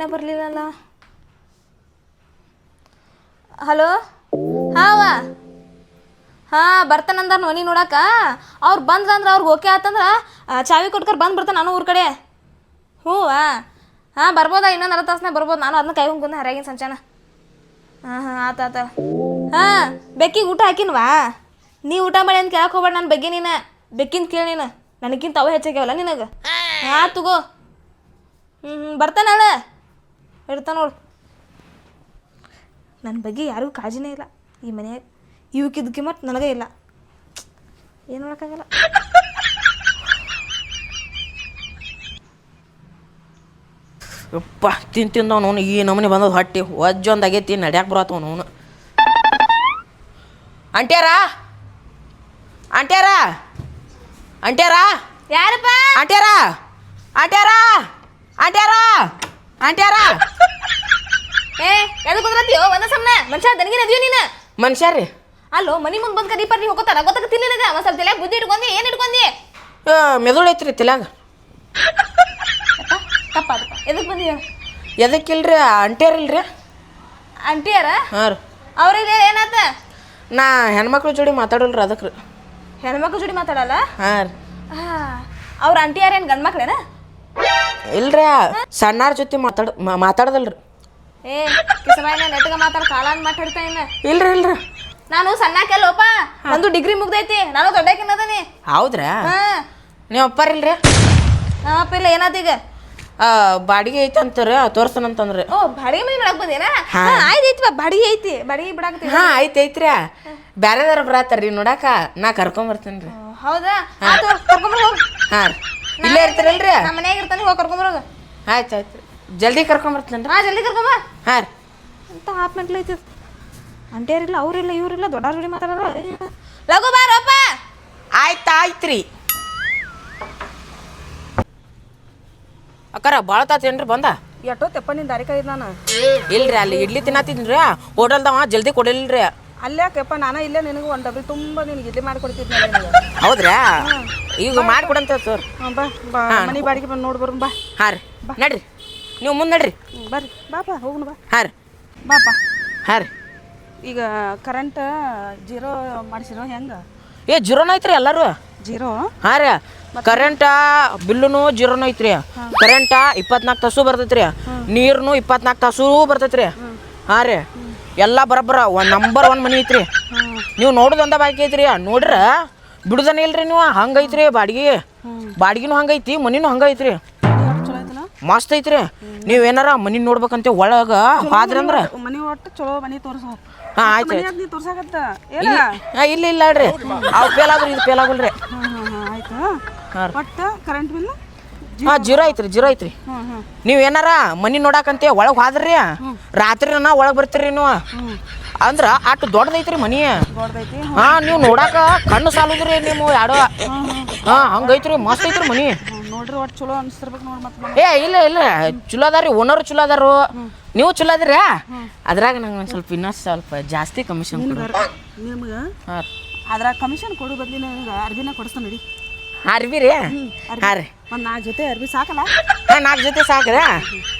ಇನ್ನೂ ಬರಲಿಲ್ಲಲ್ಲ? ಹಲೋ ಹಾವ? ಹಾಂ ಬರ್ತಾನಂದ ನೋನಿ ನೋಡಾಕ? ಅವ್ರು ಬಂದ್ರ ಅಂದ್ರೆ ಅವ್ರಿಗೆ ಓಕೆ ಆತಂದ್ರೆ ಚಾವಿ ಕೊಟ್ಕರ್ ಬಂದು ಬರ್ತಾನೆ ನಾನು ಊರ್ ಕಡೆ. ಹ್ಞೂ ಹಾಂ, ಬರ್ಬೋದಾ? ಇನ್ನೊಂದು ಅರ್ಧ ತಾಸನೇ ಬರ್ಬೋದು. ನಾನು ಅದನ್ನ ಕೈಗೊಂಡು ಕುಂದ ಹರಿಯಾಗಿನ ಸಂಚಾನ. ಹಾಂ ಹಾಂ, ಆತ ಆತ ಹಾಂ, ಬೆಕ್ಕಿಗೆ ಊಟ ಹಾಕಿನ್ವಾ? ನೀ ಊಟ ಮಾಡಿ ಅಂತ ಕೇಳಕ್ಕೆ ಹೋಗ್ಬೇಡ ನನ್ನ ಬಗ್ಗೆ ನೀನು. ಬೆಕ್ಕಿಂದ ಕೇಳಿ ನೀನು. ನನಗಿಂತ ಅವ ಹೆಚ್ಚಾಗ್ಯಾವಲ್ಲ ನಿನಗೆ? ಹಾಂ, ತಗೋ. ಹ್ಞೂ ಹ್ಞೂ ಬರ್ತಾನಲ್ಲ ಇಡ್ತಾನ ನೋಡು. ನನ್ನ ಬಗ್ಗೆ ಯಾರಿಗೂ ಕಾಳಜಿನೇ ಇಲ್ಲ. ಈ ಮನೆಯಾಗ ಇವಕ್ಕಿದ್ದಕ್ಕೆ ಮತ್ತು ನನಗೇ ಇಲ್ಲ. ಏನು ಮಾಡೋಕ್ಕಾಗಲ್ಲ. ಯಪ್ಪ ತಿಂದು ತಿಂದವನು ನೋನು ಈ ನಮೂನಿ ಬಂದದ ಹೊಟ್ಟಿ. ವಜ್ಜೊಂದು ಆಗೈತಿ ನಡ್ಯಾಕ ಬರತ್ತವ ಅವನು ಅಂಟ್ಯಾರ ಅಂಟ್ಯಾರ ಅಂಟ್ಯಾರ ಯಾರಪ್ಪ? ಅಂಟ್ಯಾರ ಅಂಟ್ಯಾರ ಅಂಟ್ಯಾರ ಅಂಟ್ಯಾರ ಏ ಎದಕ್ಕೆ ಕುದ್ರತಿಯೋ? ಒಂದ ಸಮನೆ. ಮನುಷ್ಯ ದನಗಿನ ಅದೀಯ ನೀನು? ಮನುಷ್ಯರಿ ಅಲ್ಲೋ ಮನಿ ಮುಂದೆ ಬಂದು ಕದಿ ಪರ್ರಿ ಹೋಗೋತಾರ ಗೊತ್ತಾಗತ್ತಿಲ್ಲ ನಿನಗೆ ಒಂದು ಸ್ವಲ್ಪ ತಲೆ ಬುದ್ಧಿ ಇಟ್ಕೊಂಡಿ ಏನು ಇಟ್ಕೊಂಡಿ? ಮೆದುಳು ಐತ್ರಿ ತಲ್ಯಾಗ. ತಪ್ಪಾದಪ್ಪ ಎದಕ್ಕೆ ಬಂದೀಯ? ಎದಕ್ಕಿಲ್ರಿ? ಅಂಟ್ಯಾರಿಲ್ರಿ ಅಂಟಿಯಾರ ಹಾಂ ರೀ. ಅವ್ರಿಗೆ ಏನಾತ? ನಾ ಹೆಣ್ಮಕ್ಳ ಜೋಡಿ ಮಾತಾಡಲ್ರಿ ಅದಕ್ಕೆ ರೀ. ಹೆಣ್ಮಕ್ಳ ಜೋಡಿ ಮಾತಾಡಲ್ಲ? ಹಾಂ ರೀ. ಹಾಂ. ಅವ್ರ ಅಂಟಿಯಾರ ಏನು ಗಂಡು ಮಕ್ಳೇನ ಇಲ್ರಿ ಸಣ್ಣಾರ್ ಜೊತೆ ಮಾತಾಡ ಮಾತಾಡದಲ್ರಿ. ಏ ಕಿಸಬಾಯಿನ ನೆಟ್ಗ ಮಾತಾಡ ಕಾಲ ಮಾತಾಡ್ತಾ ಇನ್ನ ಇಲ್ರಿ ಇಲ್ರಿ. ನಾನು ಸಣ್ಣಕ್ಕೆಲ್ಲೋಪ ನಂದು ಡಿಗ್ರಿ ಮುಗ್ದೈತಿ. ನಾನು ದೊಡ್ಡಕಿನ್ನದನಿ ಹೌದ್ರಾ? ಹಾ. ನೀವು ಅಪ್ಪಾರಿಲ್ರಿ ನಮ್ಮಪ್ಪ ಇಲ್ಲ ಏನಾತೀಗ ಆ, ಬಾಡಿಗೆ ಐತಿ ಅಂತಾರ ತೋರ್ಸನಂತಂದ್ರೆ. ಓ ಬಾಡಿಗೆ ಮನೆ ನೋಡಕ್ ಬಂದೇನಾ? ಹಾ. ಆಯ್ತು ಐತಿ ಬಾ ಬಾಡಿಗೆ ಐತಿ. ಬಾಡಿಗೆ ಬಿಡಾಕತ್ತಿ. ಹಾ ಐತೆ ಐತ್ರಿ ಬ್ಯಾರೆದಾರ ಬರತ್ತಾರ್ರಿ ನೋಡಾಕ. ನಾ ಕರ್ಕೊಂಡ್ ಬರ್ತೇನ್ರಿ ಹೌದಾ ಕರ್ಕೊಂಬರ್ ಹಾ ರೀ. ಇಲ್ಲೇ ಇರ್ತೀರಲ್ರಿ? ನಮ್ಮ ಮನ್ಯಾಗ ಇರ್ತಾನೆ ಹೋಗಿ ಕರ್ಕೊಂಬರೋಗ ಆಯ್ತು ಆಯ್ತು. ಜಲ್ದಿ ಕರ್ಕೊಂಬರ್ತೀನಿ ಹಾ ಜಲ್ದಿ ಕರ್ಕೊಂಬ ಹಾಂ ರೀ. ಅಂತ ಹಾಫ್ ಮಿನಿಟ್ ಐತಿ ಅಂಟಿಯರಿಲ್ಲ ಅವ್ರಿಲ್ಲ ಇವ್ರಿಲ್ಲ ದೊಡ್ಡ ಜೋಡಿ ಮಾತಾಡೋರು ಲಘು ಬಾರಪ್ಪ ಆಯ್ತು ರೀ. ಅಕ್ಕಾರ ಭಾಳ ತಾತೇನ್ರಿ ಬಂದ? ಎಷ್ಟೋ ತೆಪ್ಪ ನಿನ್ನ ದಾರಿ ನಾನು. ಇಲ್ರಿ ಅಲ್ಲಿ ಇಡ್ಲಿ ತಿನ್ನತ್ತಿದ್ರಿ ಹೋಟೆಲ್ದವ ಜಲ್ದಿ ಕೊಡಿಲ್ರಿ ಅಲ್ಲೇ ಕೆಪ್ಪ ನಾನು ಇಲ್ಲೇ ನಿನಗೆ ಒಂದು ಡಬ್ರಿ ತುಂಬ ನಿನಗೆ ಇಲ್ಲಿ ಮಾಡಿಕೊಡ್ತಿದ್ದೆ ನಿನಗೆ. ಹೌದ್ರಾ? ಈಗ ಮಾಡ್ಕೊಡಂತ ಸರ್. ಬಾ ಬಾ ಮನೆ ಬಾಡಿಗೆ ಬಂದು ನೋಡಿ ಬರೋಣ ಬಾ. ಹಾ ರೀ. ನಡ್ರಿ. ನೀವು ಮುಂದೆ ನಡ್ರಿ. ಬರ್ರಿ. ಬಾಪಾ ಹೋಗೋಣ ಬಾ. ಹಾ ರೀ. ಬಾಪ ಹಾ ರೀ. ಈಗ ಕರೆಂಟ್ ಜೀರೋ ಮಾಡಿಸಿರೋ ಹೆಂಗೆ? ಏ ಜೀರೋನ ಐತ್ರಿ ಎಲ್ಲರೂ. ಜೀರೋ ಹಾ ರೀ. ಕರೆಂಟ ಬಿಲ್ಲುನು ಜೀರೋನು ಐತ್ರಿ. ಕರೆಂಟ ಇಪ್ಪತ್ನಾಲ್ಕು ತಾಸು ಬರ್ತೈತ್ರಿ. ನೀರ್ನು ಇಪ್ಪತ್ನಾಲ್ಕು ತಾಸು ಬರ್ತೈತ್ರಿ. ಹಾ ರೀ. ಎಲ್ಲ ಬರಬ್ಬರ ಒಂದು ನಂಬರ್ ಒನ್ ಮನಿ ಐತ್ರಿ. ನೀವು ನೋಡುದಂದ ಬಾಕಿ ಐತ್ರಿ. ನೋಡ್ರ ಬಿಡುದನೇ ಇಲ್ರಿ ನೀವು. ಹಂಗೈತ್ರಿ ಬಾಡಿಗೆ. ಬಾಡಿಗೆನೂ ಹಂಗೈತಿ ಮನಿನೂ ಹಂಗೈತ್ರಿ ಮಸ್ತ್ ಐತ್ರಿ. ನೀವು ಏನಾರ ಮನಿ ನೋಡ್ಬೇಕಂತ ಒಳಗ ಅಂದ್ರ. ಮನೆ ಒಟ್ಟು ಚಲೋ ಮನಿ ತೋರ್ಸೋ. ಹಾ ಆಯ್ತು ಇಲ್ಲ ಇಲ್ಲ ಇಲ್ಲ ಹೇಳ್ರಿ ಅವು ಫೇಲ್ ಆದ್ರಿ ಇದು ಫೇಲ್ ಆಗಲ್ರಿ. ಒಟ್ಟು ಕರೆಂಟ್ ಬಿಲ್ ಹಾ ಜೀರೋ ಐತ್ರಿ ಜೀರೋ ಐತ್ರಿ. ನೀವು ಏನಾರ ಮನಿ ನೋಡಾಕಂತೆ ಒಳಗ್ ಹೋದ್ರಿ? ನಾ ಒಳಗ್ ಬರ್ತೀರಿ ನೀವು? ಅಂದ್ರ ಅಷ್ಟು ದೊಡ್ಡದೈತ್ರಿ ಮನಿ. ಹಾ ನೀವು ನೋಡಾಕ ಕಣ್ಣು ಸಾಲುದ್ರಿ ನೀವು ಯಾಡೋ. ಹಾ ಹಂಗೈತ್ರಿ ಮಸ್ತ್ ಐತ್ರಿ ಮನಿ. ನೋಡ್ರಿ ಚಲೋ ಅನಿಸ್ತಿರ್ಬೇಕು ನೋಡಿ ಮತ್ತೆ ಏ ಇಲ್ಲ ಇಲ್ಲ. ಚಲೋ ಅದಾರಿ ಓನರ್ ಚಲೋ ಅದಾರು. ನೀವು ಚಲೋ ಅದ್ರಿ? ಅದ್ರಾಗ ನಂಗೆ ಒಂದು ಸ್ವಲ್ಪ ಇನ್ನೂ ಸ್ವಲ್ಪ ಜಾಸ್ತಿ ಕಮಿಷನ್ ಕೊಡು. ನಿಮ್ಗೆ ಅದ್ರಾಗ ಕಮಿಷನ್ ಕೊಡು ಬದ್ಲಿ ನನಗೆ ಅರ್ಬಿನ ಕೊಡಿಸ್ತಾನೆ ನಡಿ. ಅರ್ಬಿ ರೀ? ಹಾರಿ ರೀ. ಒಂದು ನಾಲ್ಕು ಜೊತೆ ಅರ್ಬಿ ಸಾಕಲ್ಲ? ಹಾಂ ನಾಲ್ಕು ಜೊತೆ ಸಾಕ್ರಿ.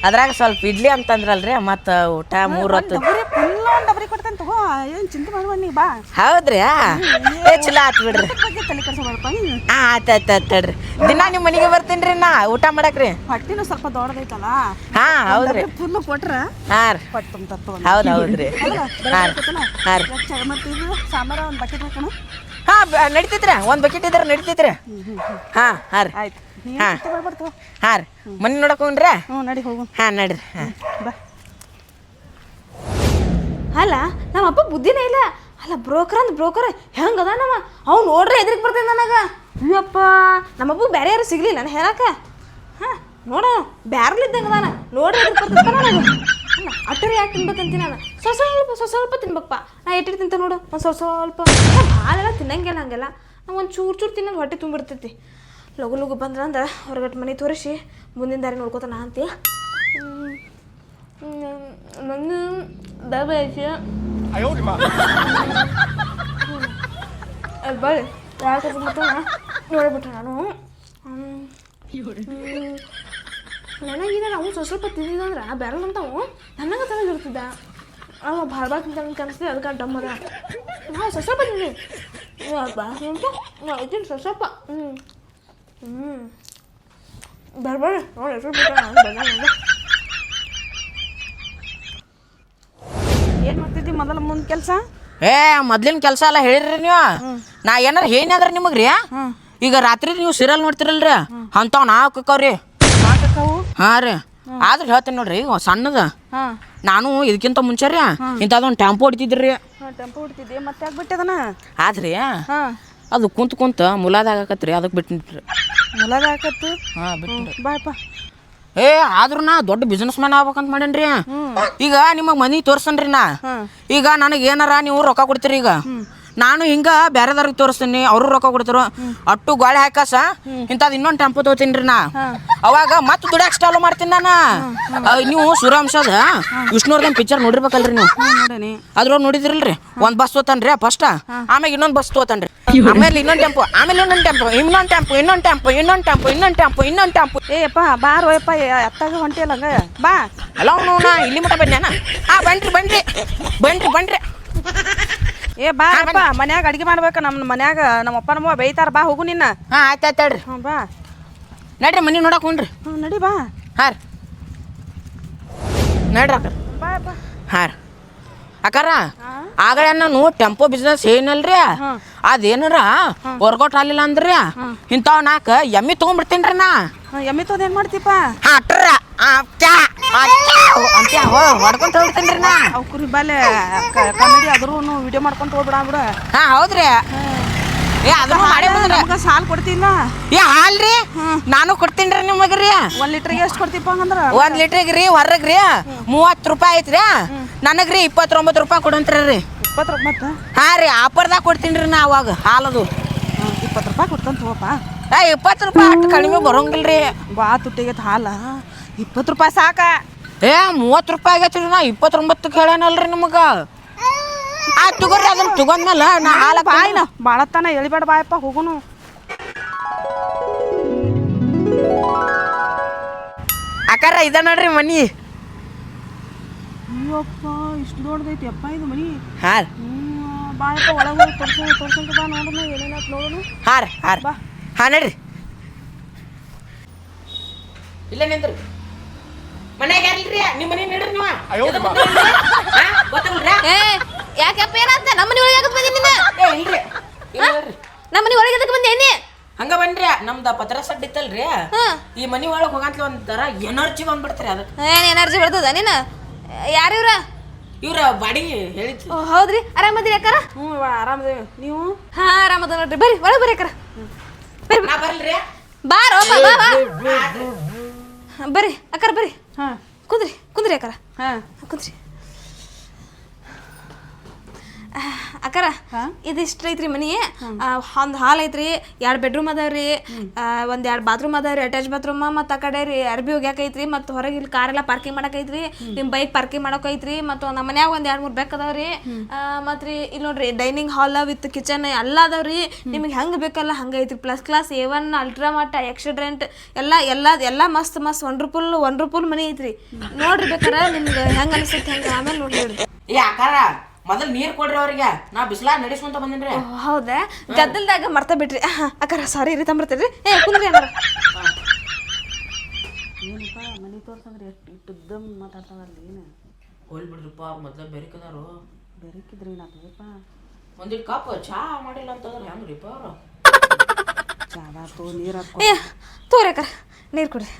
ಅದ್ರಾಗ ಸ್ವಲ್ಪ ಇಡ್ಲಿ ಅಂತಂದ್ರಲ್ರಿ ಮತ್ತು ಊಟ ಮೂರು ಹೊತ್ತು. ಫುಲ್ ಒಂದು ಡಬ್ರಿ ಕೊಡ್ತೇನೆ ತಗೋ. ಏನು ಚಿಂತೆ ಮಾಡುವ ನೀ ಬಾ. ಹೌದ್ರಿ ಏ ಚಲೋ ಆತ್ ಬಿಡ್ರಿ. ಬಗ್ಗೆ ತಲೆ ಕೆಡಿಸಬೇಡಪ್ಪ ನೀನು ಹಾ ಆಯ್ತು ಆಯ್ತು ಆಯ್ತು ತಡ್ರಿ. ದಿನ ನಿಮ್ಮ ಮನೆಗೆ ಬರ್ತೀನಿ ನಾ. ಊಟ ಮಾಡಕ್ರಿ? ಹೊಟ್ಟಿನೂ ಸ್ವಲ್ಪ ದೊಡ್ಡದೈತಲ್ಲ. ಹಾ ಹೌದ್ರಿ. ಫುಲ್ ಕೊಟ್ರ ಹಾ ರೀ. ಹೊಟ್ಟೆ ತುಂಬ ತತ್ವ ಹೌದು ಹೌದ್ರಿ. ಹಾ ರೀ. ಹಾ ರೀ. ಮತ್ತೆ ಇದು ಸಾಂಬಾರ ಒಂದು ಬಕೆಟ್ ಹಾಕೋಣ. ಹಾ ನಡಿತೈತ್ರಿ. ಒಂದು ಬಕೆಟ್ ಇದ್ರೆ ನಡಿತೈತ್ರಿ. ಹಾ ಹಾ ರೀ. ಆಯ್ತು. ಹಾ. ಹಾ ರೀ. ಮನೆ ನೋಡಕ್ ಹೋಗ್ರಿ ಹ್ಞೂ ನಡಿ ಹೋಗು. ಹಾ ನಡ್ರಿ. ಹಾ. ಬಾ. ಅಲ್ಲ, ನಮ್ಮ ಅಪ್ಪ ಬುದ್ಧಿನೇ ಇಲ್ಲ. ಅಲ್ಲ ಬ್ರೋಕರ್ ಅಂದ್ ಬ್ರೋಕರ್ ಹೆಂಗ್ ನಮ್ಮ ಅವ್ನು ನೋಡ್ರೆ ಎದ್ರಿಗೆ ಬರ್ತೇನೆ ನನಗೆ. ಅಯ್ಯಪ್ಪ ನಮ್ಮಪ್ಪ ಬೇರೆ ಯಾರು ಸಿಗ್ಲಿಲ್ಲ, ನಾನು ಹೇಳಕ್ಕ. ಹಾಂ, ನೋಡ ಬ್ಯಾರ್ಲಿದ್ದಂಗೆ ಅದಾನ. ನೋಡ್ರಿ ಎದ್ರಿಗೆ ಬರ್ತೈತೆ ನನಗೆ ಅಟ್ಟರಿ ಯಾಕೆ ತಿನ್ಬೇಕಂತೀನಿ ನಾನು? ಸ್ವಲ್ಪ ಸ್ವಲ್ಪ ಸ್ವಲ್ಪ ತಿನ್ಬೇಕಪ್ಪ. ನಾ ಎಟ್ಟಿರ್ ತಿಂತ ನೋಡು, ಒಂದು ಸ್ವಲ್ಪ ಸ್ವಲ್ಪ. ಭಾಳ ಎಲ್ಲ ತಿನ್ನಂಗಿಲ್ಲ ಹಂಗೆಲ್ಲ. ನಾವು ಒಂದು ಚೂರು ಚೂರು ತಿನ್ನೋದು ಹೊಟ್ಟೆ ತುಂಬಿರ್ತೈತಿ ಲಗು ಲಗು ಬಂದ್ರಂದ್ರೆ ಹೊರಗಟ್ಟು ಮನೆ ತೋರಿಸಿ, ಮುಂದಿನ ದಾರಿ ನೋಡ್ಕೋತಾನ ಅಂತೀಯ ನನ್ನ ಡಬಲ್ ಐತಿ ಬರ್ರಿ ಯಾಕೆ ನೋಡಿಬಿಟ್ರೆ ನಾನು. ನನಗಿನ ನಾವು ಸ್ವಲ್ಪ ಸ್ವಲ್ಪ ತಿಂದಿದಂದ್ರೆ ಬೆರಳು ಅಂತಾವು ನನಗೆ ತನಗಿರ್ತಿದ್ದ ಅವ ಭಾಳ ಭಾಳ ತಿಂತಾನೆ ಕನ್ಸ್ತಿ ಅದಕ್ಕೆ ಡಮ್ಮದ ಹಾಂ ಸ್ವಲ್ಪ ಸ್ವಲ್ಪ ತಿಂದಿ ಭಾಳ ಅಂತ ನಾ ಇದ್ದೀನಿ ಸ್ವಲ್ಪ ಸ್ವಲ್ಪ ಹ್ಞೂ ಹ್ಞೂ ಬರ್ಬೇಡ ನೋಡಿ ಹೆಸರು ಬಿಟ್ಟ ನಾನು ಬಂದ ಏನು ಮಾಡ್ತಿದ್ದಿ ಮೊದಲ ಮುಂದ್ ಕೆಲಸ? ಏ ಮೊದ್ಲಿನ ಕೆಲಸ ಎಲ್ಲ ಹೇಳಿರಿ ನೀವು. ನಾ ಏನಾರ ಏನಾದ್ರ ನಿಮಗೆ ರೀ ಈಗ ರಾತ್ರಿ ನೀವು ಸೀರಿಯಲ್ ನೋಡ್ತಿರಲ್ರಿ? ಅಂತ ನಾ ಹಾ ರೀ. ಆದ್ರೆ ಹೇಳ್ತೀನಿ ನೋಡ್ರಿ ಈಗ ಸಣ್ಣದ. ನಾನು ಇದಕ್ಕಿಂತ ಮುಂಚೆ ರೀ ಇಂಥದೊಂದು ಟೆಂಪೋ ಹೊಡಿತಿದ್ರಿ ಟೆಂಪೋ ಹೊಡ್ತಿದ್ದೆ. ಮತ್ತೆ ಆದ್ರಿ ಅದು ಕುಂತ ಕುಂತ ಮುಲಾದಾಗಕತ್ರಿ ಅದಕ್ಕೆ ಬಿಟ್ಟಿನ್ರಿ. ಮುಲಾಗ ಹಾಕತ್ತು ಹಾಂ ಬಿಟ್ಟು ಬಾಯಪ್ಪ ಏ ಆದ್ರೂ ನಾ ದೊಡ್ಡ ಬಿಸ್ನೆಸ್ ಮ್ಯಾನ್ ಆಗ್ಬೇಕಂತ ಮಾಡೇನ್ರಿ. ಈಗ ನಿಮಗೆ ಮನಿ ತೋರ್ಸನ್ರಿ ನಾ. ಈಗ ನನಗೆ ಏನಾರ ನೀವು ರೊಕ್ಕ ಕೊಡ್ತೀರಿ ಈಗ. ನಾನು ಹಿಂಗ ಬೇರೆದವ್ರಿಗೆ ತೋರಿಸ್ತೀನಿ ಅವರು ರೊಕ್ಕ ಕೊಡ್ತಾರ. ಅಟ್ಟು ಗಾಳಿ ಹಾಕಾಸ ಇಂಥದ್ದು ಇನ್ನೊಂದು ಟೆಂಪೋ ತಗೋತೀನಿ ರೀ ನಾ ಅವಾಗ ಮತ್ತೆ ದುಡ್ಯಾಕ್ ಸ್ಟಾಲು ಮಾಡ್ತೀನಿ ನಾನು. ನೀವು ಸೂರ್ಯವಂಶದ ವಿಷ್ಣುವರ್ಧನ್ ಪಿಕ್ಚರ್ ನೋಡಿರ್ಬೇಕಲ್ರಿ ನೀವು? ಅದ್ರೊಳಗೆ ನೋಡಿದ್ರಲ್ರಿ? ಒಂದ್ ಬಸ್ ತೋತಾನ್ರಿ ಫಸ್ಟ್ ಆಮೇಲೆ ಇನ್ನೊಂದ್ ಬಸ್ ತೋತಾನ್ರಿ. ಆಮೇಲೆ ಇನ್ನೊಂದು ಟೆಂಪೋ ಆಮೇಲೆ ಇನ್ನೊಂದು ಟೆಂಪೋ ಇನ್ನೊಂದ್ ಟೆಂಪೋ ಇನ್ನೊಂದ್ ಟೆಂಪೋ ಇನ್ನೊಂದ್ ಟೆಂಪೋ ಇನ್ನೊಂದ್ ಟೆಂಪೋ ಇನ್ನೊಂದ್ ಟೆಂಪೋ ಏಯಪ್ಪ ಬಾರೋ ಯಪ್ಪ ಎತ್ತಾಗ ಹೊಂಟಿಯಲ್ಲ ಹಂಗ ಬಾ. ಅಲ್ಲ ಅವ್ನು ನಾ ಇಲ್ಲಿ ಮಟ ಬಂದ್ಯಾನ? ಆ ಬನ್ರಿ ಬನ್ರಿ ಬನ್ರಿ ಬನ್ರಿ ಏ ಬಾಪ್ಪ ಮನ್ಯಾಗ ಅಡಿಗೆ ಮಾಡ್ಬೇಕ ನಮ್ಮ ಮನ್ಯಾಗ ನಮ್ಮ ಅಪ್ಪ ನಮ್ಮ ಬೈತಾರ ಬಾ ಹೋಗು ನಿನ್ನ. ಹಾ ಆಯ್ತು ಆಯ್ತು ಹೇಳ್ರಿ ಹ್ಞೂ ಬಾ. ನಡ್ರಿ ಮನೆ ನೋಡಕ್ ಹೋಗ್ರಿ ಹ್ಞೂ ನಡಿ ಬಾ. ಹಾರ ರೀ. ನಡ್ರಿ ಅಕ್ಕ ಬಾ ಬಾ. ಹಾರ ರೀ. ಅಕ್ಕಾರ ಆಗಲೇ ನಾನು ಟೆಂಪೋ ಬಿಸ್ನೆಸ್ ಏನಲ್ರಿ? ಅದೇನಾರ? ವರ್ಕೌಟ್ ಆಗಲಿಲ್ಲ ಅಂದ್ರಿ? ಇಂಥವ್ ನಾಲ್ಕು ಎಮ್ಮಿ ತೊಗೊಂಡ್ಬಿಡ್ತೀನಿ ರೀ ನಾ. ಹಾಂ ಎಮ್ಮಿ ತೊಗೊಂಡು ಏನು ಮಾಡ್ತೀಪ್ಪ? ಹಾ ಅಟ್ರ ಅಂತ ಹೊಡ್ಕೊಂತ ಹೋಗ್ತೀನಿ ರೀ ನಾ. ಅವು ಕುರಿ ಬಾಲೆ ಕಾಮಿಡಿ ಅದ್ರೂ ವಿಡಿಯೋ ಮಾಡ್ಕೊಂತ ಹೋಗ್ಬಿಡ ಬಿಡ ಹಾ ಹೌದ್ರಿ. ಏ ಅದ್ರ ಮಾಡಿ ನಮ್ಗೆ ಸಾಲ್ ಕೊಡ್ತಿಲ್ಲ ಏ ಹಾಲ್ರಿ ನಾನು ಕೊಡ್ತೀನಿ ರೀ ನಿಮಗೆ ರೀ. ಒಂದ್ ಲೀಟ್ರಿಗೆ ಎಷ್ಟು ಕೊಡ್ತೀಪ ಹಂಗಂದ್ರ? ಒಂದ್ ಲೀಟ್ರಿಗೆ ರೀ ಹೊರಗೆ ರೀ. ಮೂವತ್ತು ರೂಪಾಯಿ ಐತ್ರಿ. ನನಗೆ ರೀ ಇಪ್ಪತ್ತೊಂಬತ್ತು ರೂಪಾಯಿ ಕೊಡಂತ್ರಿ ರೀ. ಇಪ್ಪತ್ತು ರೂಪಾಯಿ ಮತ್ತೆ? ಹಾ ರೀ ಆಫರ್ದಾಗ ಕೊಡ್ತೀನಿ ರೀ ನಾ ಅವಾಗ ಹಾಲದು. ಇಪ್ಪತ್ತು ರೂಪಾಯಿ ಕೊಡ್ತಂತ ಹೋಗಪ್ಪ. ಏ ಇಪ್ಪತ್ತು ರೂಪಾಯಿ ಅಷ್ಟು ಕಡಿಮೆ ಬರೋಂಗಿಲ್ರಿ. ಬಾ ತುಟ್ಟಿಗೆ ಹಾಲ. ಇಪ್ಪತ್ತು ರೂಪಾಯಿ ಸಾಕ. ಏ ಮೂವತ್ತು ರೂಪಾಯಿ ಆಗೈತ್ರಿ ನಾ ಇಪ್ಪತ್ತೊಂಬತ್ತಕ್ಕೆ ಹೇಳೇನಲ್ರಿ ನಿಮಗೆ? ಆ ತಗೋರಿ ಅದನ್ನ ತಗೊಂಡ್ಮೇಲೆ ನಾ ಹಾಲು ಬಾಯಿನ ಬಾಳತ್ತಾನ ಎಳಿಬೇಡ ಬಾಯಪ್ಪ ಹೋಗುನು. ಅಕ್ಕಾರ ಇದ ನೋಡ್ರಿ ಮನಿ. ಅಯ್ಯಪ್ಪ ಇಷ್ಟು ದೊಡ್ಡದೈತಿ ಅಪ್ಪ ಇದು ಮನಿ. ಹಾರ ರೀ. ಬಾಯಪ್ಪ ಒಳಗೆ ಹೋಗಿ ತೋರ್ಸು ತೋರ್ಸಂತ ಬಾ ನೋಡೋಣ ಏನೇನಾಯ್ತು ನೋಡೋಣ ಹಾ ರೀ ಹಾ ನಡ್ರಿ. ಇಲ್ಲ ನಿಂದ್ರಿ ಮನ್ಯಾಗ ಯಾರಿಲ್ರಿ? ನಿಮ್ಮ ಮನೆ ನಡ್ರಿ ನೀವು? ಏ ಯಾಕಪ್ಪ ಏನಂತ ನಮ್ಮ ಮನೆ ಒಳಗೆ ಯಾಕೆ ಬಂದಿ ನೀನು? ಏ ಇಲ್ರಿ. ಇಲ್ರಿ. ನಮ್ಮ ಮನೆ ಒಳಗೆ ಎದಕ್ಕೆ ಬಂದೆ ನೀ ಹಂಗ ಬನ್ರಿ ನಮ್ದ ಪತ್ರ ಸಡ್ ಇತ್ತಲ್ರಿ. ಹಾಂ. ಈ ಮನಿ ಒಳಗೆ ಹೋಗಂತ್ಲ ಒಂಥರ ಎನರ್ಜಿ ಬಂದ್ಬಿಡ್ತ್ರಿ ಅದಕ್ಕೆ ಏನು ಎನರ್ಜಿ ಬರ್ತದ ನೀನು? ಯಾರು ಇವ್ರ? ಬಾಡಿಗೆ ಬಾಡಿ ಹೇಳಿತ್ತು ಹೌದ್ರಿ. ಆರಾಮದ್ರಿ ಅಕ್ಕಾರ? ಹ್ಞೂ ಆರಾಮದೇವಿ. ನೀವು? ಹಾ ಆರಾಮದ ನೋಡ್ರಿ. ಬರ್ರಿ ಒಳಗೆ ಬರ್ರಿ ಅಕ್ಕಾರ. ನಾ ಬರ್ಲ್ರಿ. ಬಾರೋ ಬಾ ಬಾ ಬಾ. ಬರ್ರಿ ಅಕ್ಕಾರ ಬರ್ರಿ. ಹಾಂ. ಕುಂದ್ರಿ ಕುಂದ್ರಿ ಅಕ್ಕಾರ. ಹಾಂ. ಕುಂದ್ರಿ. ಅಕ್ಕಾರ ಇದಿಷ್ಟ ಐತ್ರಿ ಮನಿ. ಒಂದು ಹಾಲ್ ಐತ್ರಿ ಎರಡ್ ಬೆಡ್ರೂಮ್ ಅದಾವ್ರಿ ಒಂದ್ ಎರಡ್ ಬಾತ್ರೂಮ್ ಅದಾವ್ರಿ ಅಟ್ಯಾಚ್ ಬಾತ್ರೂಮ್ ಮತ್ತ ಆ ಕಡೆ ರೀ ಅರ್ಬಿ ಹೋಗ್ಯಾಕೈತ್ರಿ ಮತ್ತ ಹೊರಗೆ ಇಲ್ಲಿ ಕಾರ್ ಎಲ್ಲ ಪಾರ್ಕಿಂಗ್ ಮಾಡಕ್ ಐತ್ರಿ. ನಿಮ್ಮ ಬೈಕ್ ಪಾರ್ಕಿಂಗ್ ಮಾಡಕ್ ಐತ್ರಿ ಮತ್ತು ನಮ್ಮ ಮನ್ಯಾಗ ಒಂದ್ ಎರಡ್ ಮೂರ್ ಬೆಕ್ ಅದಾವ್ರಿ ಮತ್ತು ರೀ ಇಲ್ಲಿ ನೋಡ್ರಿ ಡೈನಿಂಗ್ ಹಾಲ್ ವಿತ್ ಕಿಚನ್ ಎಲ್ಲ ಅದಾವ್ರಿ ನಿಮಗೆ ಹೆಂಗ್ ಬೇಕಲ್ಲ ಹಂಗ ಐತ್ರಿ. Plus class A one ultra ಮಟ್ಟ ಎಕ್ಸಿಡೆಂಟ್ ಎಲ್ಲ ಎಲ್ಲ ಎಲ್ಲ ಮಸ್ತ್ ಮಸ್ತ್ ವಂಡರ್ಫುಲ್ ವಂಡರ್ಫುಲ್ ಮನಿ ಐತ್ರಿ. ನೋಡ್ರಿ ಬೇಕಾರ ನಿಮ್ಗೆ ಹೆಂಗೆ ಅನ್ಸುತ್ತೆ ಹೆಂಗ ಆಮೇಲೆ ನೋಡ್ರಿ. ಯಾಕಾರ ಮೊದಲ್ ನೀರ್ ಕೊಡ್ರಿ ಅವ್ರಿಗೆ. ನಾ ಬಿಸ್ಲಾ ನಡೆಸ್ಕೊಂತ ಬಂದಿನ್ರಿ. ಹೌದಾ? ಗದ್ದಲ್ದಾಗ ಮರ್ತ ಬಿಟ್ರಿ. ಅಕ್ಕಾರ ಸಾರಿ ರೀ ತಂಬರ್ತೀರಿ ಏ ಕುಂದ್ರಿ ಅನ್ನಾರ ಏನಪ್ಪ ಮನೆ ತೋರ್ಸಂದ್ರೆ ಎಷ್ಟು ಇಟ್ಟು ದಮ್ ಮಾತಾಡ್ತಾವಲ್ಲ ಏನು? ಹೋಲ್ ಬಿಡ್ರಿಪ್ಪ ಅವ್ರು ಮೊದ್ಲ ಬೆರಿಕದಾರು. ಬೆರಕಿದ್ರಿ ನಾತಪ್ಪ ಒಂದಿಟ್ಟು ಕಪ್ ಚಾ ಮಾಡಿಲ್ಲ ಅಂತಂದ್ರೆ ಹೆಂಗ್ರಿಪ್ಪ ಅವ್ರು? ಚಾದಾತು ನೀರು ಹಾಕೋ ಏ ತೋರಿ ಅಕ್ಕಾರ ನೀರು ಕೊಡ್ರಿ.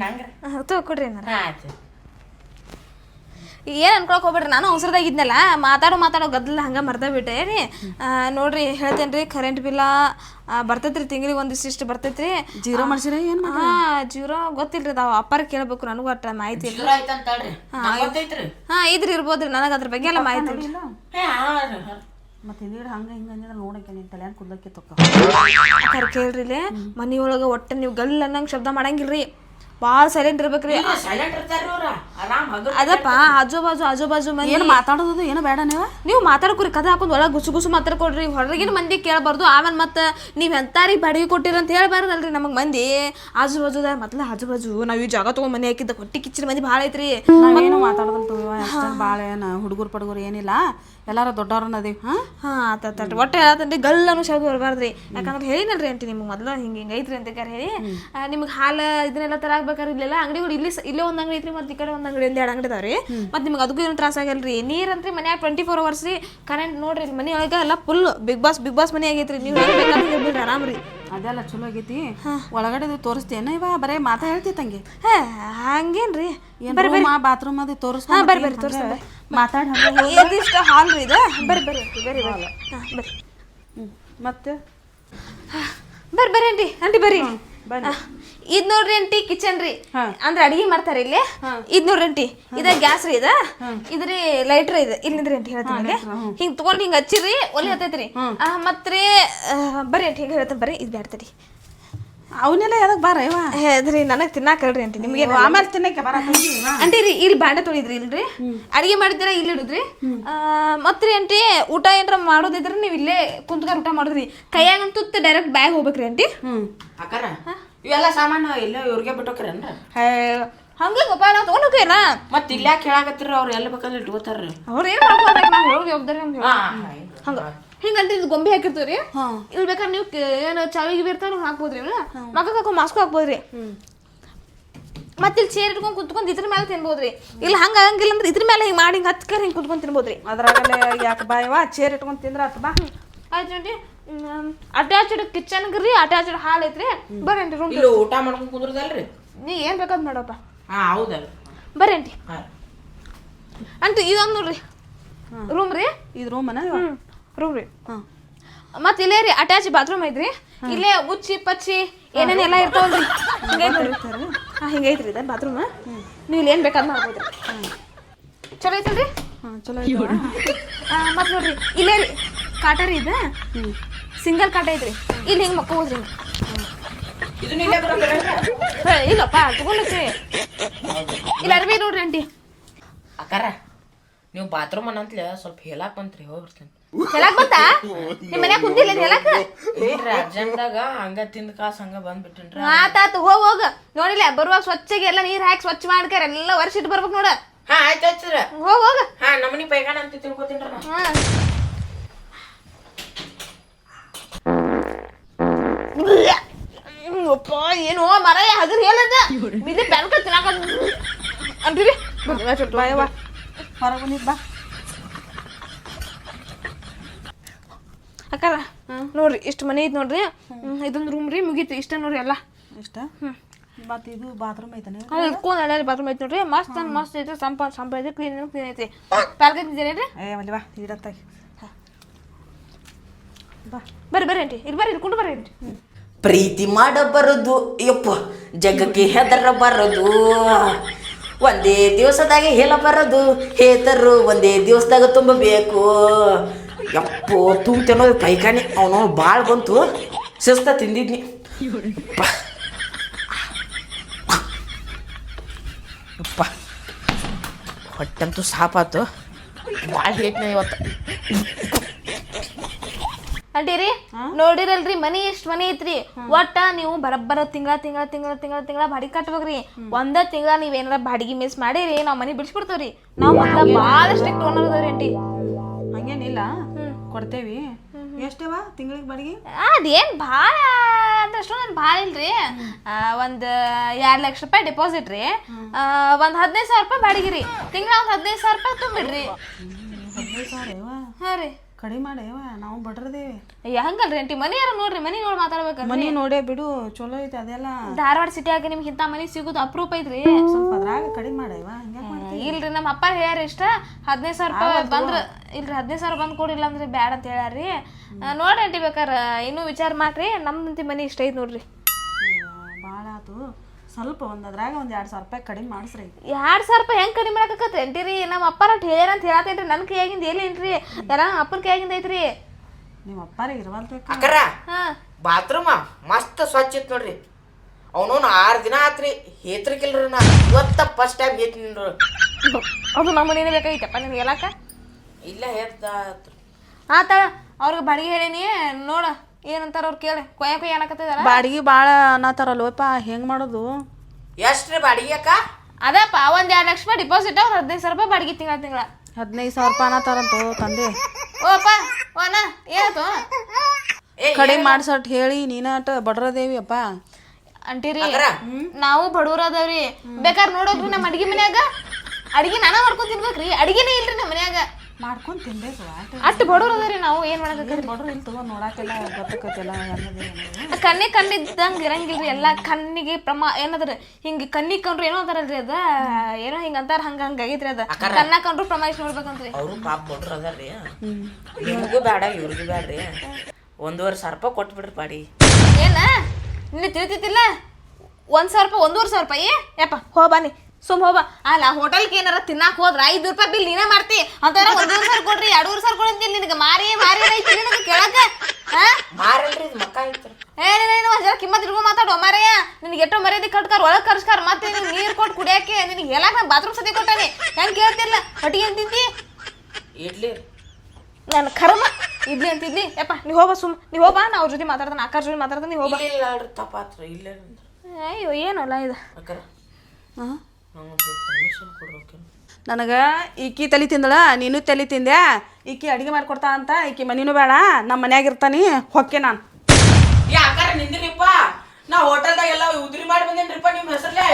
ನಂಗ್ರಿ. ತೋ ಕೊಡ್ರಿ ಏನಾರ. ಆಯ್ತು. ಏನು ಅನ್ಕೊಳಕ್ ಹೋಗ್ಬೇಡ್ರಿ ನಾನು ಅವಸರದಾಗ ಇದ್ನಲ್ಲ ಮಾತಾಡೋ ಮಾತಾಡೋ ಗದ್ದಲ ಹಂಗೆ ಮರ್ದ ಬಿಟ್ಟೆ ರೀ ನೋಡ್ರಿ ಹೇಳ್ತೇನೆ ರೀ ಕರೆಂಟ್ ಬಿಲ್ಲ ಬರ್ತೈತ್ರಿ ತಿಂಗಳಿಗೆ ಒಂದಿಷ್ಟು ಇಷ್ಟು ಬರ್ತೈತ್ರಿ. ಜೀರೋ ಮಾಡ್ಸಿರ ಏನು ಹಾ ಜೀರೋ ಗೊತ್ತಿಲ್ರಿ ಅದಾವ ಅಪ್ಪಾರ ಕೇಳ್ಬೇಕು ನನಗೂ ಅಟ್ಟ ಮಾಹಿತಿ ಇಲ್ಲ. ಹಾಂ ಇದ್ರಿ ಇರ್ಬೋದ್ರಿ ನನಗೆ ಅದ್ರ ಬಗ್ಗೆ ಎಲ್ಲ ಮಾಹಿತಿ ಇಲ್ಲ. ಮತ್ತೆ ಹಂಗ ಹಿಂಗ ನೋಡಕ್ಕೆ ನಿನ್ನ ತಲೆಯಾನ ಕುದ್ಲಕ್ಕೆ ತೊಕ್ಕ. ಅಕ್ಕಾರ ಕೇಳ್ರಿ ಮನಿಯೊಳಗ ಒಟ್ಟು ನೀವು ಗಲ್ ಅನ್ನಂಗ್ ಶಬ್ದ ಮಾಡಂಗಿಲ್ರಿ. ಭಾಳ ಸೈಲೆಂಟ್ ಇರ್ಬೇಕ್ರಿ. ಅದಪ್ಪ ಆಜು ಬಾಜು ಆಜು ಬಾಜು ಮಂದಿ. ಏನು ಮಾತಾಡೋದು ಏನು ಬೇಡ ನೀವು? ನೀವು ಮಾತಾಡ್ಕೊರಿ ಕದ ಹಾಕೊಂಡು ಒಳಗೆ ಗುಸು ಗುಸು ಮಾತಾಡ್ಕೊಡ್ರಿ. ಹೊರಗಿನ ಮಂದಿ ಕೇಳಬಾರ್ದು ಆಮೇಲೆ ಮತ್ತೆ ನೀವು ಎಂತಾರಿ ಬಾಡಿಗೆ ಕೊಟ್ಟಿರ ಅಂತ ಹೇಳಬಾರ್ದಲ್ರಿ ನಮಗೆ ಮಂದಿ. ಆಜು ಬಾಜುದ ಮತ್ತೆ ಆಜು ಬಾಜು ನಾವು ಈ ಜಾಗ ತೊಗೊಂಡು ಮನೆ ಹಾಕಿದ್ದ ಹೊಟ್ಟಿ ಕಿಚ್ಚಿನ ಮಂದಿ ಭಾಳ ಐತ್ರಿ. ತಗೋವ ಅಷ್ಟೇನು ಭಾಳ ಏನು ಹುಡುಗರು ಪಡುಗರು ಏನಿಲ್ಲ. ಎಲ್ಲಾರು ದೊಡ್ಡವ್ರನ್ನ ಅದೀವಿ ಹಾ? ಹಾ ಆತ ಒಟ್ಟೆ ಹೇಳತ್ತಂದ್ರೆ ಗಲ್ಲನು ಶಬ್ದ ಬರಬಾರ್ದ್ರಿ. ಯಾಕಂದ್ರೆ ಹೇಳಿನಲ್ರಿ ಅಂತ ನಿಮ್ಗೆ ಮೊದ್ಲು ಹಿಂಗೆ ಹಿಂಗೆ ಐತ್ರಿ ಅಂತ ಕರೆ ಹೇಳಿ. ನಿಮ್ಗೆ ಹಾಲು ಇದನ್ನೆಲ್ಲ ತರ ತರಾಕ್ಬೇಕಾದ್ರೆ ಇಲ್ಲೆಲ್ಲ ಅಂಗಡಿಗಳು ಇಲ್ಲಿ ಇಲ್ಲೇ ಒಂದು ಅಂಗಡಿ ಐತ್ರಿ ಮತ್ತೆ ಈ ಕಡೆ ಒಂದು ಅಂಗಡಿ ಒಂದು ಎರಡು ಅಂಗಡಿ ಅದಾವ್ರಿ. ಮತ್ತೆ ನಿಮ್ಗೆ ಅದಕ್ಕೂ ಏನು ತ್ರಾಸ ಆಗಲ್ರಿ. ನೀರಂತ್ರಿ ಮನ್ಯಾಗ ಟ್ವೆಂಟಿ ಫೋರ್ ಅವರ್ಸ್ ರೀ ಕರೆಂಟ್ ನೋಡ್ರಿ ಮನೆ ಒಳಗೆ ಎಲ್ಲ full Bigg Boss Bigg Boss ಮನೆ ಆಗೈತ್ರಿ. ನೀವು ಹೆಂಗೆ ಬೇಕಾದ್ರೆ ಇರ್ಬಿಡ್ರಿ ಆರಾಮ್ ರೀ ಅದೆಲ್ಲ ಚಲೋ ಆಗೈತಿ. ಒಳಗಡೆ ತೋರಿಸ್ತೇನ ಇವ? ಬರೇ ಮಾತಾ ಹೇಳ್ತಿ ತಂಗಿ. ಹೇ ಹಂಗೇನ್ರಿ. ಬಾತ್ರೂಮ್ ಅದು ತೋರಿಸ್ ಬರ್ಬೇಕು ಬರ್ರಿ ಬರ್ರಿ ತೋರಿಸ್ತಾರೆ ಮಾತಾಡಿ ಇದಿಷ್ಟ ಹಾಲ್ ರೀ ಇದು? ಬರ್ರಿ ಬರ್ರಿ aunty, ಬರ್ರಿ ಬರ್ರಿ ಹಾಂ ಬರ್ರಿ ಮತ್ತೆ? ಬರ್ರಿ ಬರ್ರಿ ಆಂಟಿ ಆಂಟಿ ಬರ್ರಿ ಇದ್ ನೋಡ್ರಿ ಆಂಟಿ ಕಿಚನ್ ರೀ. ಅಂದ್ರೆ ಅಡಿಗೆ ಮಾಡ್ತಾರೆ ಇಲ್ಲಿ. ಇದ್ ನೋಡ್ರಿ ಆಂಟಿ ಇದ ಗ್ಯಾಸ್ ರೀ ಇದ. ಇದ್ರಿ ಲೈಟ್ರ್ ಇದೆ. ಇಲ್ಲಿಂದ್ರಿ ಆಂಟಿ ಹೇಳ್ತೀನಿ ಹಿಂಗ್ ತಗೊಂಡ್ ಹಿಂಗ್ ಹಚ್ಚಿರಿ ಒಲಿ ಹತ್ತೈತ್ರಿ. ಮತ್ರಿ ಬರ್ರಿ ಆಂಟಿ ಹಿಂಗ್ ಹೇಳ್ತೇನೆ ಬರ್ರಿ ಇದು ಬ್ಯಾಡ್ತರಿ ಅವನ್ನೆಲ್ಲ ಯಾವ್ದಕ್ ಬಾರ ಇವ? ಅದ್ರಿ ನನಗೆ ತಿನ್ನಾಕಲ್ರಿ ಅಂತ ನಿಮ್ಗೆ ಆಮೇಲೆ ತಿನ್ನಕ್ಕೆ ಬರ ಆಂಟಿ ರೀ ಇಲ್ಲಿ ಬಾಂಡೆ ತೊಳಿದ್ರಿ ಇಲ್ರಿ? ಅಡಿಗೆ ಮಾಡಿದ್ರೆ ಇಲ್ಲಿ ಇಡುದ್ರಿ? ಆ, ಮತ್ರಿ ಆಂಟಿ ಊಟ ಏನ್ರ ಮಾಡೋದಿದ್ರೆ ನೀವು ಇಲ್ಲೇ ಕುಂತ್ಕೊಂಡು ಊಟ ಮಾಡಿದ್ರಿ. ಕೈಯಾಗಂತೂ ಡೈರೆಕ್ಟ್ ಬ್ಯಾಗ್ ಹೋಗ್ಬೇಕ್ರಿ ಆಂಟಿ. ಹ್ಞೂ ಅಕ್ಕಾರ ಇವೆಲ್ಲ ಸಾಮಾನು ಇಲ್ಲ ಇವ್ರಿಗೆ ಬಿಟ್ಟೋಕ್ರೇನ್ರ ಹಂಗೆ ಗೋಪಾಲ ನಾವು ತಗೊಂಡ್ ಹೋಗ್ಯಾರ ಮತ್ ಇಲ್ಲ ಕೇಳಾಕತ್ತಿರ ಅವ್ರು ಎಲ್ಲಿ ಬೇಕಾದ್ರೆ ಇಟ್ಕೋತಾರ್ರಿ. ಅವ್ರು ಏನ್ ಮಾಡ್ಕೋಬೇಕು ನಾವು ಹೋಗಿ ಹೋಗ್ದಾರೆ ನಮ್ಗೆ. ಹಂಗ. ಹಿಂಗಂತ ಇದು ಗೊಂಬೆ ಹಾಕಿರ್ತೀವ್ರಿ? ಇಲ್ಲಿ ಬೇಕಾದ್ರೆ ನೀವು ಏನು ಚಾವಿಗೆ ಬಿರ್ತಾರ ಹಾಕ್ಬೋದ್ರಿ ಇವ್ನ ಮಕ್ಕ ಹಾಕೊ ಮಾಸ್ಕು ಹಾಕ್ಬೋದ್ರಿ. ಮತ್ತೆ ಇಲ್ಲಿ ಚೇರ್ ಇಟ್ಕೊಂಡ್ ಕುತ್ಕೊಂಡು ಇದ್ರ ಮೇಲೆ ತಿನ್ಬೋದ್ರಿ. ಇಲ್ಲ ಹಂಗ ಆಗಂಗಿಲ್ಲ ಅಂದ್ರೆ ಇದ್ರ ಮೇಲೆ ಹಿಂಗ್ ಮಾಡಿ ಹಿಂಗೆ ಹತ್ಕರ್ ಹಿಂಗೆ ಕುತ್ಕೊಂಡು ತಿನ್ಬೋದ್ರಿ. ಅದ್ರಾಗಲೇ ಯಾಕೆ ಬಾಯವಾ ಚೇರ್ ಇಟ್ಕೊಂಡು ತಿಂದ್ರ ಆತ ಬಾ. ಆಯ್ತು ನೋಡಿ ಅಟ್ಯಾಚ್ಡ್ ಕಿಚನ್ ರೀ ಅಟ್ಯಾಚ್ಡ್ ಹಾಲ್ ಐತ್ರಿ. ಬರ್ರಿ ರೂಮ್ ಇಲ್ಲಿ ಊಟ ಮಾಡ್ಕೊಂಡು ಕುಂದ್ರದಲ್ರಿ? ನೀ ಏನ್ ಬೇಕಾದ್ ಮಾಡಪ್ಪ? ಹಾ ಹೌದಲ್ಲ ಬರ್ರಿ ಆಂಟಿ. ಇದೊಂದು ನೋಡ್ರಿ. ರೂಮ್ ರೀ? ಇದು ರೂಮನ ರೂಮ್ ರೀ. ಹಾಂ ಮತ್ತೆ ಇಲ್ಲೇ ರೀ ಅಟ್ಯಾಚ್ ಬಾತ್ರೂಮ್ ಐತ್ರಿ. ಇಲ್ಲೇ ಉಚ್ಚಿ ಪಚ್ಚಿ ಏನೇನೆಲ್ಲ ಎಲ್ಲ ಇರ್ತಾವಲ್ರಿ. ಹಿಂಗೈತೆ ನೋಡ್ರಿ ಹಾಂ ಹಿಂಗೈತ್ರಿ ಇದೆ ಬಾತ್ರೂಮ್ ನೀವು ಇಲ್ಲಿ ಏನು ಬೇಕಾದ್ ಮಾಡ್ಬೋದು ಚಲೋ ಐತಲ್ರಿ? ಹಾಂ ಚಲೋ ಐತವ? ಮತ್ತೆ ನೋಡ್ರಿ ಇಲ್ಲೇ ರೀ ಕಾಟ ರೀ ಇದೆ. ಸಿಂಗಲ್ ಕಾಟ ಐತ್ರಿ. ಇಲ್ಲಿ ಹಿಂಗೆ ಮಕ್ಕೋದ್ರಿ? ಇಲ್ಲಪ್ಪ ತಗೊಂಡ್ರಿ ಇಲ್ಲ ಅರ್ಬಿ ನೋಡ್ರಿ ಆಂಟಿ. ಅಕ್ಕಾರ ನೀವು ಬಾತ್ರೂಮ್ ಅನ್ನಂತ್ಲೆ ಸ್ವಲ್ಪ ಹೇಳಾಕ್ ಬಂತ್ರಿ ಹೋಗ್ಬಿಡ್ತೀನಿ. ಹೇಳಕ್ ಬಂತಾ? ನಿಮ್ಮ ಮನ್ಯಾಗ ಕುಂತಿಲ್ಲ ಹೇಳಕ್ ಅರ್ಜೆಂಟ್ದಾಗ ಹಂಗ ತಿಂದ ಕಾಸ್ ಹಂಗ ಬಂದ್ಬಿಟ್ಟಿನ್ರಿ? ಆತಾತು ಹೋಗ್ ಹೋಗ. ನೋಡಿಲ್ಲ ಬರುವಾಗ ಸ್ವಚ್ಛಗೆ ಎಲ್ಲ ನೀರ್ ಹಾಕಿ ಸ್ವಚ್ಛ ಮಾಡ್ಕಾರ ಎಲ್ಲ ವರ್ಷ ಇಟ್ಟು ಬರ್ಬೇಕು ನೋಡ. ಹಾ ಆಯ್ತು ಆಯ್ತು ಹೋಗ್ ಹೋಗ. ಹಾ ನಮ್ಮನಿ ಪೈಗಾಣ ಅಂತ ತಿಳ್ಕೊತೀನ್ರಿ. ಅಪ್ಪ ಏನು? ಮರಯ ಹಗರ್ ಹೇಳದ? ಬಿದ್ದೆ ಬೆನ್ಕ ತಿನ್ನಾಕ ಅಂತೀರಿ? ಬಾ ಇವ ಹೊರಗೆ ಬಂದಿದ್ದು ಬಾ. ಅಕ್ಕಾರ ನೋಡ್ರಿ ಇಷ್ಟು ಮನೆ ಐತೆ ನೋಡ್ರಿ. ಹ್ಮ್, ಇದೊಂದು ರೂಮ್ ರೀ ಮುಗೀತು. ಇಷ್ಟ ನೋಡ್ರಿ ಎಲ್ಲ. ಇಷ್ಟ? ಮತ್ತೆ ಇದು ಬಾತ್ರೂಮ್ ಐತನೆ? ಇಟ್ಕೊಂಡು ಬಾತ್ರೂಮ್ ಐತಿ ನೋಡ್ರಿ. ಮಸ್ತ್ ಅಂದ್ ಮಸ್ತ್ ಐತೆ ಸಂಪ ಸಂಪ ಐತಿ ಕ್ಲೀನ್ ಕ್ಲೀನ್ ಐತಿ. ಪ್ಯಾಲ್ಗೆ ಇದ್ದೀರೇನ್ರಿ ಏ ಬಾ ಇಡತ್ತಾಗಿ ಬಾ. ಬರ್ರಿ ಬರ್ರಿ ಆಂಟಿ. ಇಲ್ಲಿ ಬರ್ರಿ ಇಟ್ಕೊಂಡು ಬರ್ರಿ ಅಂಟಿ ಪ್ರೀತಿ ಮಾಡಬಾರದು. ಯಪ್ಪ ಜಗಕ್ಕೆ ಹೆದರಬಾರದು ಒಂದೇ ದಿವಸದಾಗ ಹೇಳಬಾರದು. ಹೇತರು ಒಂದೇ ದಿವಸದಾಗ ತುಂಬಬೇಕು. ಯಪ್ಪೋ ತೂತು ಅನ್ನೋದು ಕೈಕಾನಿ. ಅವನು ಭಾಳ ಬಂತು. ಶಿಸ್ತ ತಿಂದಿದ್ನಿ. ಯಪ್ಪ ಹೊಟ್ಟಂತೂ ಸಾಪಾತು. ಭಾಳ ಹೇಟ್ನ ಇವತ್ತು. ಅಂಟಿರಿ? ನೋಡಿರಲ್ರಿ ಮನಿ ಎಷ್ಟ್ ಮನಿ ಐತ್ರಿ. ಒಟ್ಟ ನೀವು ಬರಬ್ಬರ ತಿಂಗಳ ತಿಂಗಳ ತಿಂಗಳ ತಿಂಗಳ ತಿಂಗಳ ಬಾಡಿಗೆ ಕಟ್ಬೇಕ್ರಿ. ಒಂದ ತಿಂಗಳ ನೀವ್ ಏನಾರ ಬಾಡಿಗೆ ಮಿಸ್ ಮಾಡಿರಿ ನಾವ್ ಮನಿ ಬಿಡಿಸ್ಬಿಡ್ತೇವ್ರಿ ನಾವ್ ಭಾಳ ಸ್ಟ್ರಿಕ್ಟ್ ಓನರ್ ಅದಾವ್ರಿ ಆಂಟಿ ಹಂಗೇನಿಲ್ಲ. ಕೊಡ್ತೇವಿ. ಎಷ್ಟವ ತಿಂಗಳಿಗೆ ಬಾಡಿಗೆ. ಅದೇನು ಭಾಳ ಅಂದ್ರೆ ನಾನು ಭಾಳ ಇಲ್ರಿ. ಒಂದು ಎರಡು ಲಕ್ಷ ರೂಪಾಯಿ ಡೆಪಾಸಿಟ್ ರೀ. ಒಂದು ಹದಿನೈದು ಸಾವಿರ ರೂಪಾಯಿ ಬಾಡಿಗೆ ರೀ. ತಿಂಗಳ ಒಂದು ಹದಿನೈದು ಸಾವಿರ ರೂಪಾಯಿ ತುಂಬಿಡ್ರಿ. ಹದಿನೈದು ಸಾವಿರ ಯವ್ವ ರೀ. ಕಡಿಮೆ ಮಾಡೇವ ನಾವು ಬಡ್ರದೇವಿ ಹಂಗಲ್ರಿ ಆಂಟಿ ಮನಿ ಯಾರ ನೋಡ್ರಿ ಮನಿ ನೋಡಿ ಮಾತಾಡ್ಬೇಕಲ್ರಿ. ಮನಿ ನೋಡೇ ಬಿಡು ಚಲೋ ಐತೆ ಅದೆಲ್ಲ. ಧಾರವಾಡ ಸಿಟಿಯಾಗ ನಿಮ್ಗೆ ಇಂಥ ಮನಿ ಸಿಗೋದು ಅಪರೂಪ ಐತ್ರಿ. ಸ್ವಲ್ಪ ಅದ್ರಾಗ ಕಡಿಮೆ ಮಾಡೇವ ಹಂಗೆ ಇಲ್ರಿ ನಮ್ಮ ಅಪ್ಪ ಹೇಳ್ಯಾರ ಇಷ್ಟ ಹದಿನೈದು ಸಾವಿರ ರೂಪಾಯಿ ಬಂದ್ರ ಇಲ್ರಿ ಹದಿನೈದು ಸಾವಿರ ಬಂದ್ ಕೊಡಿಲ್ಲ ಅಂದ್ರೆ ಬ್ಯಾಡ ಅಂತ ಹೇಳಾರಿ ನೋಡಿ ನೋಡ್ರಿ ಆಂಟಿ ಬೇಕಾರ ಇನ್ನೂ ವಿಚಾರ ಮಾಡ್ರಿ ನಮ್ದಂತಿ ಮನಿ ಇಷ್ಟ ಐತ್ ನೋಡ್ರಿ. ಭಾಳ ಆತು. ಸ್ವಲ್ಪ ಒಂದು ಅದ್ರಾಗ ಒಂದು ಎರಡು ಸಾವಿರ ರೂಪಾಯಿ ಕಡಿಮೆ ಮಾಡಿಸ್ರಿ. ಎರಡ್ ಸಾವಿರ ರೂಪಾಯಿ ಹೆಂಗ್ ಕಡಿಮೆ ಮಾಡಕತ್ತೆ ಅಂತೀರಿ ನಮ್ಮ ಅಪ್ಪಾರ ಹೇಳ್ಯಾರ ಅಂತ ಹೇಳತ್ತೇನ್ರಿ ನನ್ನ ಕೈಯಾಗಿಂದ ಏನೇನ್ರಿ ಎಲ್ಲ ನಮ್ಮ ಅಪ್ಪನ ಕೈಯಾಗಿಂದ ಐತ್ರಿ? ನಿಮ್ಮ ಅಪ್ಪಾರಿಗೆ ಅಕ್ಕರ ಹಾ. ಬಾತ್ರೂಮ ಮಸ್ತ್ ಸ್ವಚ್ಛ ಇತ್ತು ನೋಡ್ರಿ. ಅವನು ಆರು ದಿನ ಆತ್ರಿ ಹೇತ್ರಿಕಿಲ್ರಿ ನಾ. ಇವತ್ತ ಫಸ್ಟ್ ಟೈಮ್ ಹೇತ್ ನಿನ್ರು ಅದು ನಮ್ಮ ಮನೇನೆ ಬೇಕಾಗಿತ್ತಪ್ಪ ನಿಮ್ಗೆ ಎಲ್ಲಾಕ ಇಲ್ಲ ಹೇಳ್ತಾ ಆತ ಅವ್ರಿಗೆ ಬಾಡಿಗೆ ಹೇಳೀನಿ ನೋಡ. ಏನಂತಾರ ಅವ್ರು ಕೇಳಿ? ಕೊಯ್ಯ ಕೊಯ್ಯ ಅನ್ನಕತ್ತಿದಾರ? ಬಾಡಿಗೆ ಭಾಳ ಅನ್ನತ್ತಾರಲ್ವಪ್ಪ ಹೆಂಗ್ ಮಾಡೋದು? ಎಷ್ಟ್ರಿ ಬಾಡಿಗೆ ಅಕ್ಕ? ಅದಪ್ಪ ಒಂದ್ ಎರಡು ಲಕ್ಷ ರೂಪಾಯಿ ಡಿಪಾಸಿಟ್ ಅವ್ರು ಹದಿನೈದು ಸಾವಿರ ರೂಪಾಯಿ ಬಾಡಿಗೆ ತಿಂಗಳ ತಿಂಗಳ. ಹದಿನೈದು ಸಾವಿರ ರೂಪಾಯಿ ಅನ್ನತ್ತಾರಂತು ತಂದೆ. ಓ ಅಪ್ಪ ಓ ಅಣ್ಣ ಏನಾಯ್ತು? ಏ ಕಡಿಮೆ ಮಾಡ್ಸಟ್ ಹೇಳಿ ನೀನಾಟ ಬಡ್ರದೇವಿ ಅಪ್ಪ. ಅಂಟಿರಿ? ನಾವು ಬಡವ್ರ ಅದಾವ್ರಿ ಬೇಕಾದ್ರೆ ನೋಡೋಕ್ರಿ ನಮ್ಮ ಅಡಿಗೆ ಮನ್ಯಾಗ. ಅಡಿಗೆ ನಾನ ಮಾಡ್ಕೊಂಡ್ ತಿನ್ಬೇಕ್ರಿ. ಅಡಿಗೆನೇ ಇಲ್ರಿ ನಮ್ಮ ಮನ್ಯಾಗ. ಮಾಡ್ಕೊಂಡು ತಿನ್ಬೇಕು. ಅಷ್ಟು ಅದ ರೀ ನಾವು ಏನು ಮಾಡೋದಕ್ಕೆ ಬಡವ್ರು ಇಲ್ಲಿ ತಗೋ ನೋಡಕ್ಕೆಲ್ಲ ಗೊತ್ತಕತ್ತೆಲ್ಲ ಕಣ್ಣೆ ಕಣ್ಣಿದ್ದಂಗ ಇರಂಗಿಲ್ರಿ ಎಲ್ಲ ಕಣ್ಣಿಗೆ ಪ್ರಮಾ ಏನದ್ರ ಹಿಂಗೆ ಕಣ್ಣಿಗೆ ಕಂಡ್ರು ಏನೋ ಅಂತಾರಲ್ರಿ ಅದ? ಏನೋ ಹಿಂಗ ಅಂತಾರ ಹಂಗ ಹಂಗ ಆಗೈತ್ರಿ ಅದ? ಕಣ್ಣ ಕಂಡ್ರು ಪ್ರಮಾಯಿಸಿ ನೋಡ್ಬೇಕಂತ್ರಿ. ಅವರು ಪಾಪ ಬಡ್ರು ಅದಾರ್ರಿ. ನಿಮಗೂ ಬೇಡ ಇವ್ರಿಗೂ ಬೇಡ್ರಿ ಒಂದೂವರೆ ಸಾವಿರ ರೂಪಾಯಿ ಕೊಟ್ಬಿಡ್ರಿ ಪಾಡಿ. ಏನ? ನಿನ್ನ ತಿಳಿತಿತ್ತಿಲ್ಲ? ಒಂದು ಸಾವಿರ ರೂಪಾಯಿ ಒಂದೂವರೆ ಸಾವಿರ ರೂಪಾಯಿ? ಯಪ್ಪ ಹೋ ಬನ್ನಿ ಸುಮ್ ಹೋಗ ಅಲ್ಲ ಹೋಟೆಲ್ಗೆ ಏನಾರ ತಿನ್ನಾಕ ಹೋದ್ರ ಐದು ರೂಪಾಯಿ ಬಿಲ್ ನೀನೇ ಮಾಡ್ತಿ. ಅಂತಾರ ಒಂದೂರು ಸಾವಿರ ಕೊಡ್ರಿ ಎರಡು ಸಾವಿರ ಕೊಡಂತೀನಿ ನಿನಗೆ. ಮಾರಿ ಮಾರಿ ಐತಿ ನಿನಗೆ ಕೇಳಕ? ಹಾ ಮಾರಲ್ರಿ ಇದು ಮಕ್ಕ ಐತ್ರಿ. ಏ ನೀನು ಒಂದ್ ಜರ ಕಿಮ್ಮತ್ ಇಟ್ಕೊಂಡ್ ಮಾತಾಡು ಮಾರಯ್ಯ. ನಿನಗೆ ಎಷ್ಟೋ ಮರ್ಯಾದೆ ಕಟ್ಕಾರ ಒಳಗೆ ಕರ್ಸ್ಕಾರ ಮತ್ತೆ ನಿನಗೆ ನೀರು ಕೊಟ್ಟು ಕುಡಿಯಕ್ಕೆ ನಿನಗೆ ಹೇಳಕ್ ನಾ ಬಾತ್ರೂಮ್ ಸತಿ ಕೊಟ್ಟಾನೆ. ಹೆಂಗೆ ಕೇಳ್ತಿಲ್ಲ ಹೊಟ್ಟಿಗೆ ಅಂತ ತಿಂತಿ? ಇಡ್ಲಿ ನನ್ನ ಕರ್ಮ. ಇಡ್ಲಿ ಅಂತಿದ್ಲಿ ಯಪ್ಪ ನೀ ಹೋಗ ಸುಮ್ ನೀ ಹೋಗ ನಾ ಅವ್ರ ಜೊತೆ ಮಾತಾಡ್ತಾನೆ ಅಕ್ಕಾರ ಜೊತೆ ಮಾತಾಡ್ತಾನೆ ನೀ ಹೋಗ ಇಲ್ಲ ತಪ್ಪಾತ್ರಿ ಇಲ್ಲ ಅಯ್ಯೋ ಏನಲ್ಲ ಇದು? ಹಾಂ? ನನಗೆ ಈಕಿ ತಲೆ ತಿಂದಳ ನೀನು ತಲೆ ತಿಂದೆ ಈಕಿ ಅಡಿಗೆ ಮಾಡ್ಕೊಡ್ತಾ ಅಂತ ಈಕಿ ಮನೇನು ಬೇಡ ನಮ್ಮ ಮನ್ಯಾಗ ಇರ್ತಾನೆ ಹೊಕ್ಕೆ ನಾನು. ಯಾಕಾರ ನಿಂದಿರಿಪ್ಪ? ನಾ ಹೋಟೆಲ್ದಾಗ ಎಲ್ಲ ಉದ್ರಿ ಮಾಡಿ ಬಂದೇನ್ರಿಪ್ಪ ನಿಮ್ಮ ಹೆಸರ್ಲೆ?